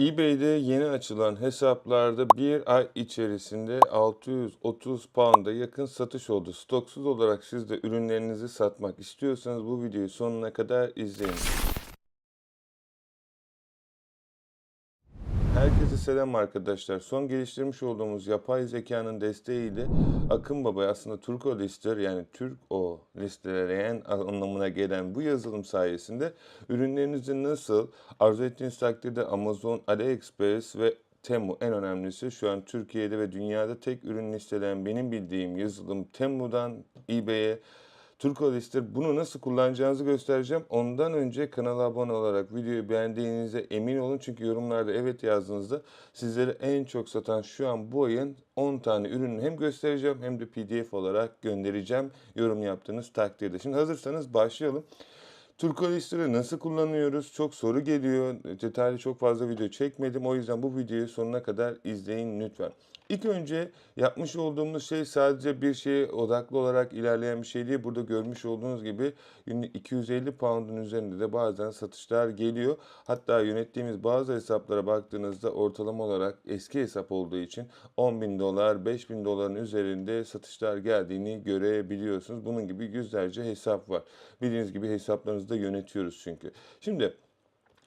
eBay'de yeni açılan hesaplarda bir ay içerisinde 630 pound'a yakın satış oldu. Stoksuz olarak siz de ürünlerinizi satmak istiyorsanız bu videoyu sonuna kadar izleyin. Herkese selam arkadaşlar. Son geliştirmiş olduğumuz yapay zekanın desteğiyle Akın Baba aslında Turko Lister yani Türk o listeleyen anlamına gelen bu yazılım sayesinde ürünlerinizi nasıl arzu ettiğiniz takdirde Amazon, AliExpress ve Temu en önemlisi şu an Türkiye'de ve dünyada tek ürün listeleyen benim bildiğim yazılım Temu'dan eBay'e Turko Lister bunu nasıl kullanacağınızı göstereceğim. Ondan önce kanala abone olarak videoyu beğendiğinize emin olun. Çünkü yorumlarda evet yazdığınızda sizlere en çok satan şu an bu ayın 10 tane ürünü hem göstereceğim hem de pdf olarak göndereceğim yorum yaptığınız takdirde. Şimdi hazırsanız başlayalım. Turko Lister'ı nasıl kullanıyoruz? Çok soru geliyor. Detaylı çok fazla video çekmedim. O yüzden bu videoyu sonuna kadar izleyin lütfen. İlk önce yapmış olduğumuz şey sadece bir şeye odaklı olarak ilerleyen bir şey değil. Burada görmüş olduğunuz gibi günlük 250 pound'un üzerinde de bazen satışlar geliyor. Hatta yönettiğimiz bazı hesaplara baktığınızda ortalama olarak eski hesap olduğu için 10 bin dolar, 5 bin doların üzerinde satışlar geldiğini görebiliyorsunuz. Bunun gibi yüzlerce hesap var. Bildiğiniz gibi hesaplarınızı da yönetiyoruz çünkü. Şimdi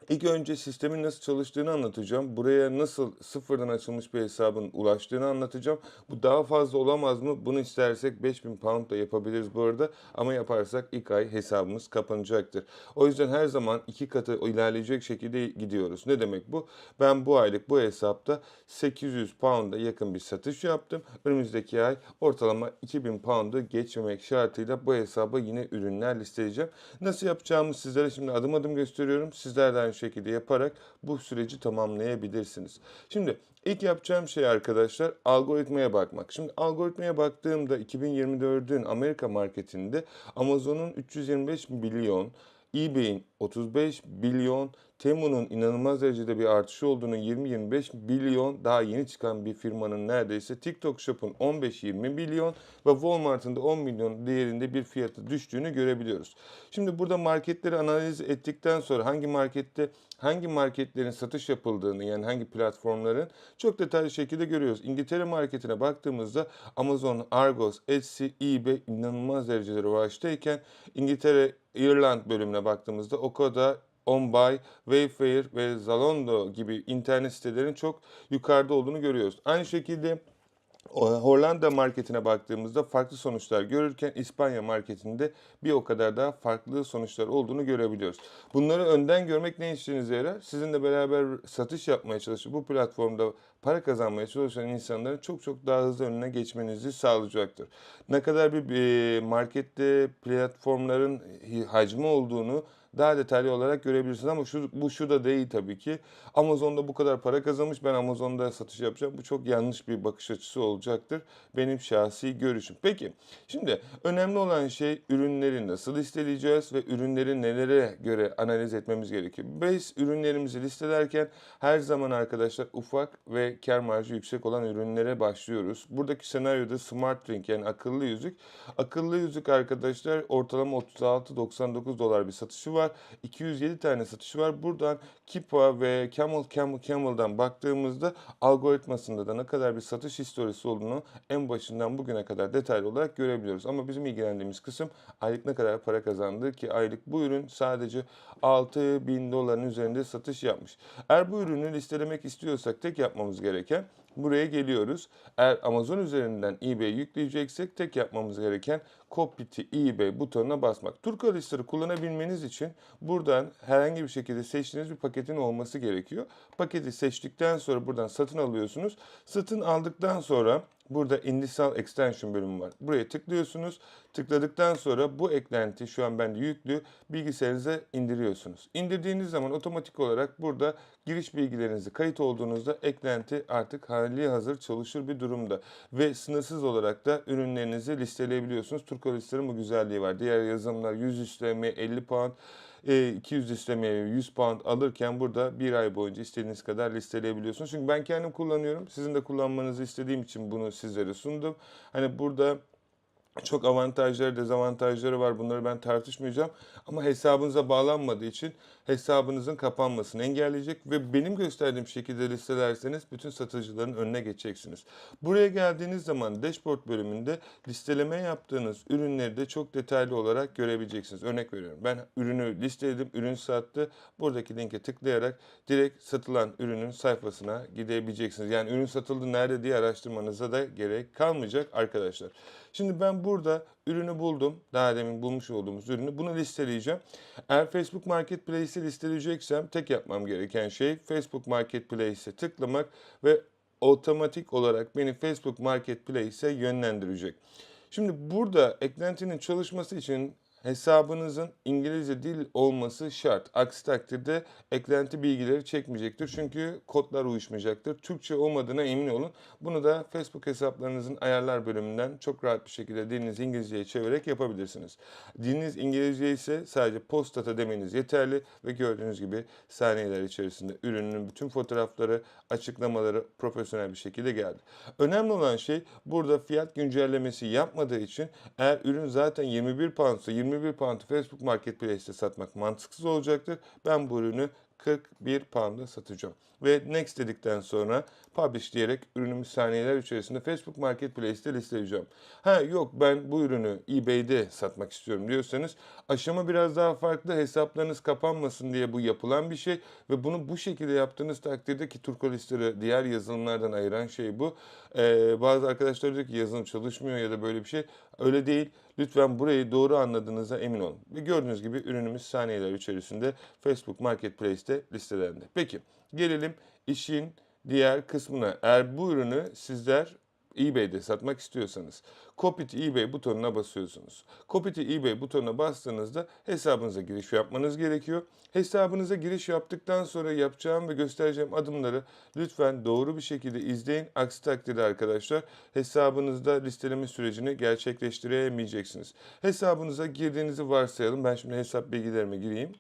İlk önce sistemin nasıl çalıştığını anlatacağım. Buraya nasıl sıfırdan açılmış bir hesabın ulaştığını anlatacağım. Bu daha fazla olamaz mı? Bunu istersek 5000 pound da yapabiliriz bu arada. Ama yaparsak ilk ay hesabımız kapanacaktır. O yüzden her zaman iki katı ilerleyecek şekilde gidiyoruz. Ne demek bu? Ben bu aylık bu hesapta 800 pound'a yakın bir satış yaptım. Önümüzdeki ay ortalama 2000 pound'u geçmemek şartıyla bu hesaba yine ürünler listeleyeceğim. Nasıl yapacağımı sizlere şimdi adım adım gösteriyorum. Sizlerden şekilde yaparak bu süreci tamamlayabilirsiniz. Şimdi ilk yapacağım şey arkadaşlar algoritmaya bakmak. Şimdi algoritmaya baktığımda 2024'ün Amerika marketinde Amazon'un 325 milyon, eBay'in 35 milyon, Temu'nun inanılmaz derecede bir artışı olduğunu 20-25 milyon daha yeni çıkan bir firmanın neredeyse TikTok Shop'un 15-20 milyon ve Walmart'ın da 10 milyon değerinde bir fiyatı düştüğünü görebiliyoruz. Şimdi burada marketleri analiz ettikten sonra hangi markette hangi marketlerin satış yapıldığını yani hangi platformların çok detaylı şekilde görüyoruz. İngiltere marketine baktığımızda Amazon, Argos, Etsy, eBay inanılmaz derecede revaçtayken İngiltere, İrland bölümüne baktığımızda Okoda, OnBuy, Wayfair ve Zalando gibi internet sitelerin çok yukarıda olduğunu görüyoruz. Aynı şekilde Hollanda marketine baktığımızda farklı sonuçlar görürken İspanya marketinde bir o kadar daha farklı sonuçlar olduğunu görebiliyoruz. Bunları önden görmek ne işinize yarar? Sizinle beraber satış yapmaya çalışıp bu platformda para kazanmaya çalışan insanların çok çok daha hızlı önüne geçmenizi sağlayacaktır. Ne kadar bir markette platformların hacmi olduğunu daha detaylı olarak görebilirsiniz ama şu, bu şu da değil tabii ki. Amazon'da bu kadar para kazanmış ben Amazon'da satış yapacağım. Bu çok yanlış bir bakış açısı olacaktır. Benim şahsi görüşüm. Peki şimdi önemli olan şey ürünleri nasıl listeleyeceğiz ve ürünleri nelere göre analiz etmemiz gerekiyor. Biz ürünlerimizi listelerken her zaman arkadaşlar ufak ve kar marjı yüksek olan ürünlere başlıyoruz. Buradaki senaryoda Smart Ring yani akıllı yüzük. Akıllı yüzük arkadaşlar ortalama 36-99 dolar bir satışı var var. 207 tane satışı var. Buradan Kipa ve Camel Camel Camel'dan baktığımızda algoritmasında da ne kadar bir satış historisi olduğunu en başından bugüne kadar detaylı olarak görebiliyoruz. Ama bizim ilgilendiğimiz kısım aylık ne kadar para kazandığı ki aylık bu ürün sadece 6 bin doların üzerinde satış yapmış. Eğer bu ürünü listelemek istiyorsak tek yapmamız gereken buraya geliyoruz. Eğer Amazon üzerinden eBay yükleyeceksek tek yapmamız gereken Copy to eBay butonuna basmak. Turka listeleri kullanabilmeniz için buradan herhangi bir şekilde seçtiğiniz bir paketin olması gerekiyor. Paketi seçtikten sonra buradan satın alıyorsunuz. Satın aldıktan sonra Burada Indisal Extension bölümü var. Buraya tıklıyorsunuz. Tıkladıktan sonra bu eklenti şu an bende yüklü bilgisayarınıza indiriyorsunuz. İndirdiğiniz zaman otomatik olarak burada giriş bilgilerinizi kayıt olduğunuzda eklenti artık hali hazır çalışır bir durumda. Ve sınırsız olarak da ürünlerinizi listeleyebiliyorsunuz. Turko listenin bu güzelliği var. Diğer yazılımlar 100 işlemi 50 pound 200 istemeye 100 pound alırken burada bir ay boyunca istediğiniz kadar listeleyebiliyorsunuz. Çünkü ben kendim kullanıyorum. Sizin de kullanmanızı istediğim için bunu sizlere sundum. Hani burada çok avantajları, dezavantajları var. Bunları ben tartışmayacağım. Ama hesabınıza bağlanmadığı için hesabınızın kapanmasını engelleyecek ve benim gösterdiğim şekilde listelerseniz bütün satıcıların önüne geçeceksiniz. Buraya geldiğiniz zaman dashboard bölümünde listeleme yaptığınız ürünleri de çok detaylı olarak görebileceksiniz. Örnek veriyorum. Ben ürünü listeledim, ürün sattı. Buradaki linke tıklayarak direkt satılan ürünün sayfasına gidebileceksiniz. Yani ürün satıldı nerede diye araştırmanıza da gerek kalmayacak arkadaşlar. Şimdi ben burada ürünü buldum. Daha demin bulmuş olduğumuz ürünü. Bunu listeleyeceğim. Eğer Facebook Marketplace'i listeleyeceksem tek yapmam gereken şey Facebook Marketplace'e tıklamak ve otomatik olarak beni Facebook Marketplace'e yönlendirecek. Şimdi burada eklentinin çalışması için hesabınızın İngilizce dil olması şart. Aksi takdirde eklenti bilgileri çekmeyecektir. Çünkü kodlar uyuşmayacaktır. Türkçe olmadığına emin olun. Bunu da Facebook hesaplarınızın ayarlar bölümünden çok rahat bir şekilde dilinizi İngilizceye çevirerek yapabilirsiniz. Diliniz İngilizce ise sadece postata demeniz yeterli ve gördüğünüz gibi saniyeler içerisinde ürünün bütün fotoğrafları, açıklamaları profesyonel bir şekilde geldi. Önemli olan şey burada fiyat güncellemesi yapmadığı için eğer ürün zaten 21 poundsa 21 pound Facebook Marketplace'te satmak mantıksız olacaktır. Ben bu ürünü 41 pound'a satacağım. Ve next dedikten sonra publish diyerek ürünümü saniyeler içerisinde Facebook Marketplace'te listeleyeceğim. Ha yok ben bu ürünü eBay'de satmak istiyorum diyorsanız aşama biraz daha farklı. Hesaplarınız kapanmasın diye bu yapılan bir şey ve bunu bu şekilde yaptığınız takdirde ki Turkolistleri diğer yazılımlardan ayıran şey bu. Ee, bazı arkadaşlar diyor ki yazılım çalışmıyor ya da böyle bir şey. Öyle değil. Lütfen burayı doğru anladığınıza emin olun. Ve gördüğünüz gibi ürünümüz saniyeler içerisinde Facebook Marketplace'te listelendi. Peki gelelim işin diğer kısmına. Eğer bu ürünü sizler eBay'de satmak istiyorsanız Copy to eBay butonuna basıyorsunuz. Copy to eBay butonuna bastığınızda hesabınıza giriş yapmanız gerekiyor. Hesabınıza giriş yaptıktan sonra yapacağım ve göstereceğim adımları lütfen doğru bir şekilde izleyin. Aksi takdirde arkadaşlar hesabınızda listeleme sürecini gerçekleştiremeyeceksiniz. Hesabınıza girdiğinizi varsayalım. Ben şimdi hesap bilgilerime gireyim.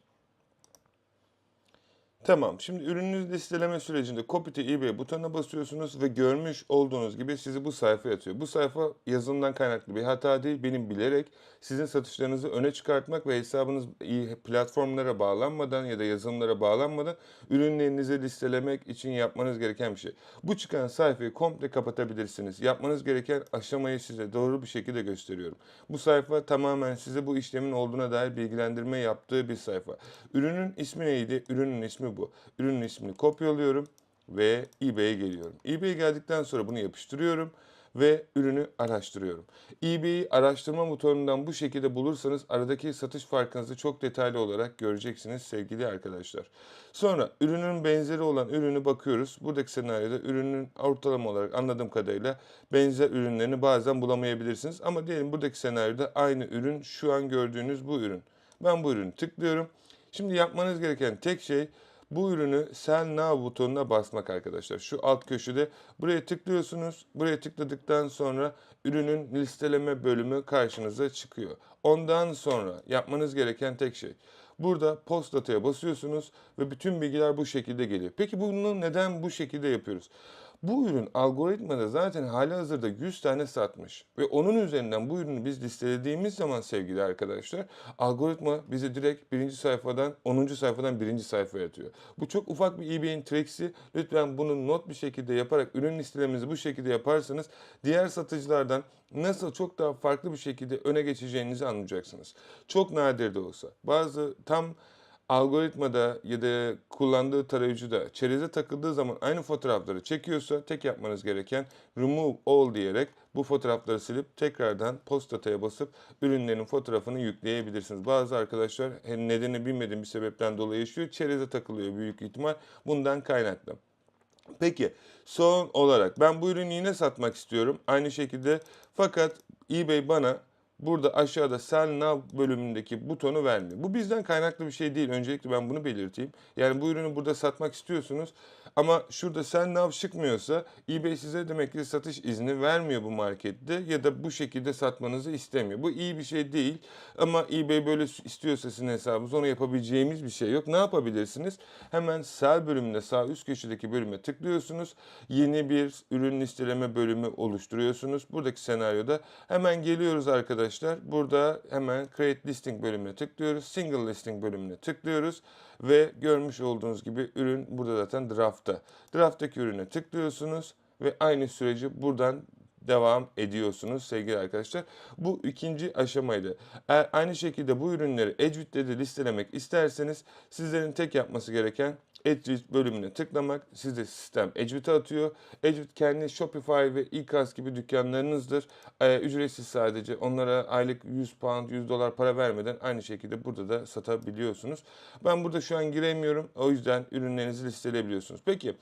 Tamam. Şimdi ürününüz listeleme sürecinde Copy to eBay butonuna basıyorsunuz ve görmüş olduğunuz gibi sizi bu sayfaya atıyor. Bu sayfa yazılımdan kaynaklı bir hata değil. Benim bilerek sizin satışlarınızı öne çıkartmak ve hesabınız iyi platformlara bağlanmadan ya da yazılımlara bağlanmadan ürünlerinizi listelemek için yapmanız gereken bir şey. Bu çıkan sayfayı komple kapatabilirsiniz. Yapmanız gereken aşamayı size doğru bir şekilde gösteriyorum. Bu sayfa tamamen size bu işlemin olduğuna dair bilgilendirme yaptığı bir sayfa. Ürünün ismi neydi? Ürünün ismi bu. Ürünün ismini kopyalıyorum ve eBay'e geliyorum. eBay'e geldikten sonra bunu yapıştırıyorum ve ürünü araştırıyorum. eBay'i araştırma motorundan bu şekilde bulursanız aradaki satış farkınızı çok detaylı olarak göreceksiniz sevgili arkadaşlar. Sonra ürünün benzeri olan ürünü bakıyoruz. Buradaki senaryoda ürünün ortalama olarak anladığım kadarıyla benzer ürünlerini bazen bulamayabilirsiniz. Ama diyelim buradaki senaryoda aynı ürün şu an gördüğünüz bu ürün. Ben bu ürünü tıklıyorum. Şimdi yapmanız gereken tek şey bu ürünü Sell Now butonuna basmak arkadaşlar. Şu alt köşede buraya tıklıyorsunuz. Buraya tıkladıktan sonra ürünün listeleme bölümü karşınıza çıkıyor. Ondan sonra yapmanız gereken tek şey. Burada post dataya basıyorsunuz ve bütün bilgiler bu şekilde geliyor. Peki bunu neden bu şekilde yapıyoruz? Bu ürün algoritmada zaten hali hazırda 100 tane satmış. Ve onun üzerinden bu ürünü biz listelediğimiz zaman sevgili arkadaşlar algoritma bizi direkt birinci sayfadan 10. sayfadan birinci sayfaya atıyor. Bu çok ufak bir eBay'in triksi. Lütfen bunu not bir şekilde yaparak ürün listelemenizi bu şekilde yaparsanız diğer satıcılardan nasıl çok daha farklı bir şekilde öne geçeceğinizi anlayacaksınız. Çok nadir de olsa. Bazı tam algoritmada ya da kullandığı tarayıcıda çereze takıldığı zaman aynı fotoğrafları çekiyorsa tek yapmanız gereken remove all diyerek bu fotoğrafları silip tekrardan post dataya basıp ürünlerin fotoğrafını yükleyebilirsiniz. Bazı arkadaşlar nedeni bilmediğim bir sebepten dolayı yaşıyor. Çereze takılıyor büyük ihtimal bundan kaynaklı. Peki son olarak ben bu ürünü yine satmak istiyorum. Aynı şekilde fakat eBay bana burada aşağıda Sell Now bölümündeki butonu vermiyor. Bu bizden kaynaklı bir şey değil. Öncelikle ben bunu belirteyim. Yani bu ürünü burada satmak istiyorsunuz ama şurada Sell Now çıkmıyorsa eBay size demek ki satış izni vermiyor bu markette ya da bu şekilde satmanızı istemiyor. Bu iyi bir şey değil ama eBay böyle istiyorsa sizin hesabınız onu yapabileceğimiz bir şey yok. Ne yapabilirsiniz? Hemen Sell bölümünde sağ üst köşedeki bölüme tıklıyorsunuz. Yeni bir ürün listeleme bölümü oluşturuyorsunuz. Buradaki senaryoda hemen geliyoruz arkadaşlar arkadaşlar burada hemen Create Listing bölümüne tıklıyoruz. Single Listing bölümüne tıklıyoruz. Ve görmüş olduğunuz gibi ürün burada zaten draftta. Drafttaki ürüne tıklıyorsunuz ve aynı süreci buradan devam ediyorsunuz sevgili arkadaşlar. Bu ikinci aşamaydı. Eğer aynı şekilde bu ürünleri Edgewood'de de listelemek isterseniz sizlerin tek yapması gereken Edgewood bölümüne tıklamak. Sizde sistem Edgewood'a atıyor. Edgewood kendi Shopify ve e-commerce gibi dükkanlarınızdır. Ee, ücretsiz sadece. Onlara aylık 100 pound, 100 dolar para vermeden aynı şekilde burada da satabiliyorsunuz. Ben burada şu an giremiyorum. O yüzden ürünlerinizi listeleyebiliyorsunuz. Peki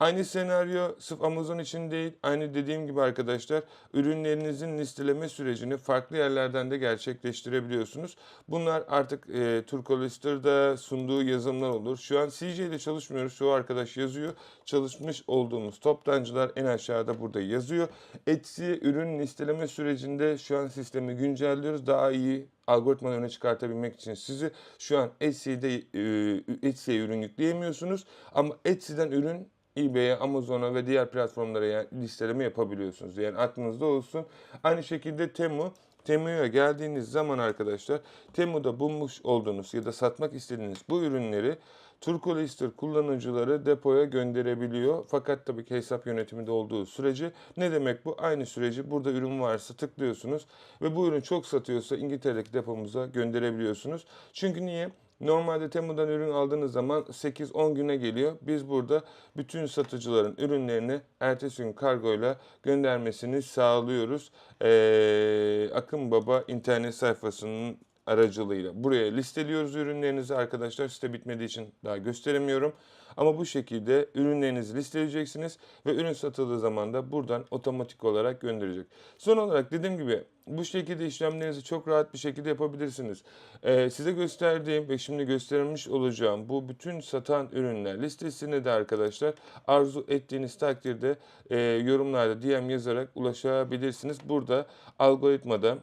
aynı senaryo sırf Amazon için değil. Aynı dediğim gibi arkadaşlar ürünlerinizin listeleme sürecini farklı yerlerden de gerçekleştirebiliyorsunuz. Bunlar artık e, Turko Lister'da sunduğu yazılımlar olur. Şu an CJ ile çalışmıyoruz. Çoğu arkadaş yazıyor. Çalışmış olduğumuz toptancılar en aşağıda burada yazıyor. Etsy ürün listeleme sürecinde şu an sistemi güncelliyoruz. Daha iyi algoritmanı öne çıkartabilmek için sizi şu an Etsy'de e, Etsy'ye ürün yükleyemiyorsunuz ama Etsy'den ürün eBay'e, Amazon'a ve diğer platformlara yani listeleme yapabiliyorsunuz. Yani aklınızda olsun. Aynı şekilde Temu Temu'ya geldiğiniz zaman arkadaşlar Temu'da bulmuş olduğunuz ya da satmak istediğiniz bu ürünleri Turko Lister kullanıcıları depoya gönderebiliyor. Fakat tabii ki hesap yönetiminde olduğu sürece ne demek bu? Aynı süreci burada ürün varsa tıklıyorsunuz ve bu ürün çok satıyorsa İngiltere'deki depomuza gönderebiliyorsunuz. Çünkü niye? Normalde Temu'dan ürün aldığınız zaman 8-10 güne geliyor. Biz burada bütün satıcıların ürünlerini ertesi gün kargoyla göndermesini sağlıyoruz. Ee, Akın Baba internet sayfasının aracılığıyla. Buraya listeliyoruz ürünlerinizi arkadaşlar. Site bitmediği için daha gösteremiyorum. Ama bu şekilde ürünlerinizi listeleyeceksiniz ve ürün satıldığı zaman da buradan otomatik olarak gönderecek. Son olarak dediğim gibi bu şekilde işlemlerinizi çok rahat bir şekilde yapabilirsiniz. Ee, size gösterdiğim ve şimdi göstermiş olacağım bu bütün satan ürünler listesine de arkadaşlar arzu ettiğiniz takdirde e, yorumlarda DM yazarak ulaşabilirsiniz. Burada algoritmada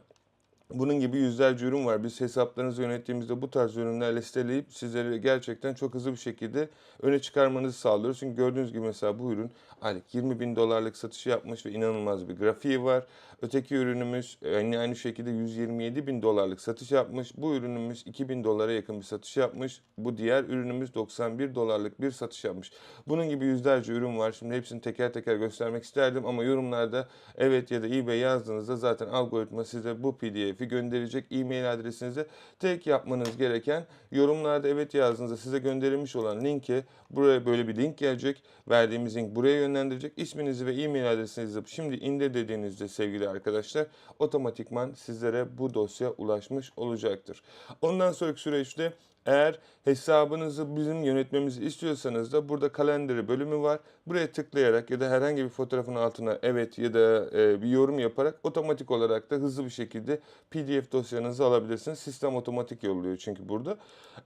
bunun gibi yüzlerce ürün var. Biz hesaplarınızı yönettiğimizde bu tarz ürünler listeleyip sizleri gerçekten çok hızlı bir şekilde öne çıkarmanızı sağlıyoruz. Çünkü gördüğünüz gibi mesela bu ürün aylık 20 bin dolarlık satışı yapmış ve inanılmaz bir grafiği var. Öteki ürünümüz aynı, aynı şekilde 127 bin dolarlık satış yapmış. Bu ürünümüz 2000 dolara yakın bir satış yapmış. Bu diğer ürünümüz 91 dolarlık bir satış yapmış. Bunun gibi yüzlerce ürün var. Şimdi hepsini teker teker göstermek isterdim ama yorumlarda evet ya da eBay yazdığınızda zaten algoritma size bu pdf'i gönderecek e-mail adresinize. Tek yapmanız gereken yorumlarda evet yazdığınızda size gönderilmiş olan linke buraya böyle bir link gelecek. Verdiğimiz link buraya yönlendirecek. İsminizi ve e-mail adresinizi şimdi indir dediğinizde sevgili arkadaşlar otomatikman sizlere bu dosya ulaşmış olacaktır. Ondan sonraki süreçte eğer hesabınızı bizim yönetmemizi istiyorsanız da burada kalenderi bölümü var. Buraya tıklayarak ya da herhangi bir fotoğrafın altına evet ya da e, bir yorum yaparak otomatik olarak da hızlı bir şekilde PDF dosyanızı alabilirsiniz. Sistem otomatik yolluyor çünkü burada.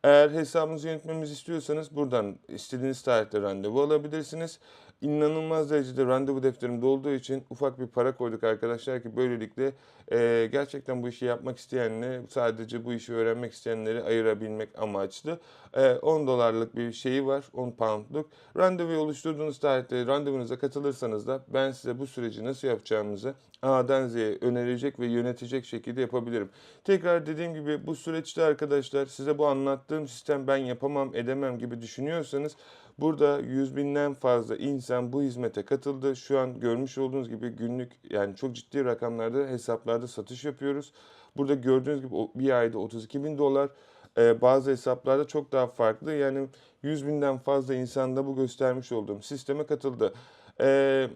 Eğer hesabınızı yönetmemizi istiyorsanız buradan istediğiniz tarihte randevu alabilirsiniz. İnanılmaz derecede randevu defterim dolduğu için ufak bir para koyduk arkadaşlar ki böylelikle e, gerçekten bu işi yapmak isteyenle sadece bu işi öğrenmek isteyenleri ayırabilmek amaçlı. E, 10 dolarlık bir şeyi var 10 poundluk. Randevu oluşturduğunuz tarihte randevunuza katılırsanız da ben size bu süreci nasıl yapacağımızı A'dan Z'ye önerecek ve yönetecek şekilde yapabilirim. Tekrar dediğim gibi bu süreçte arkadaşlar size bu anlattığım sistem ben yapamam edemem gibi düşünüyorsanız Burada yüz binden fazla insan bu hizmete katıldı. Şu an görmüş olduğunuz gibi günlük yani çok ciddi rakamlarda hesaplarda satış yapıyoruz. Burada gördüğünüz gibi bir ayda 32 bin dolar ee, bazı hesaplarda çok daha farklı. Yani 100 binden fazla insan da bu göstermiş olduğum sisteme katıldı. Ee,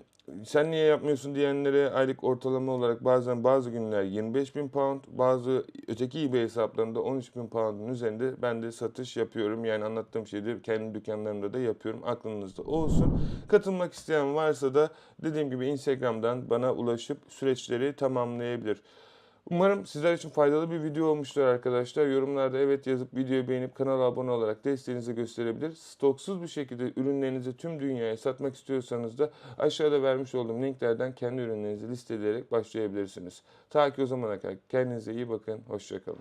sen niye yapmıyorsun diyenlere aylık ortalama olarak bazen bazı günler 25 bin pound, bazı öteki eBay hesaplarında 13 bin pound'un üzerinde ben de satış yapıyorum. Yani anlattığım şeyi kendi dükkanlarımda da yapıyorum. Aklınızda olsun. Katılmak isteyen varsa da dediğim gibi Instagram'dan bana ulaşıp süreçleri tamamlayabilir. Umarım sizler için faydalı bir video olmuştur arkadaşlar. Yorumlarda evet yazıp videoyu beğenip kanala abone olarak desteğinizi gösterebilir. Stoksuz bir şekilde ürünlerinizi tüm dünyaya satmak istiyorsanız da aşağıda vermiş olduğum linklerden kendi ürünlerinizi listeleyerek başlayabilirsiniz. Ta ki o zamana kadar kendinize iyi bakın. Hoşçakalın.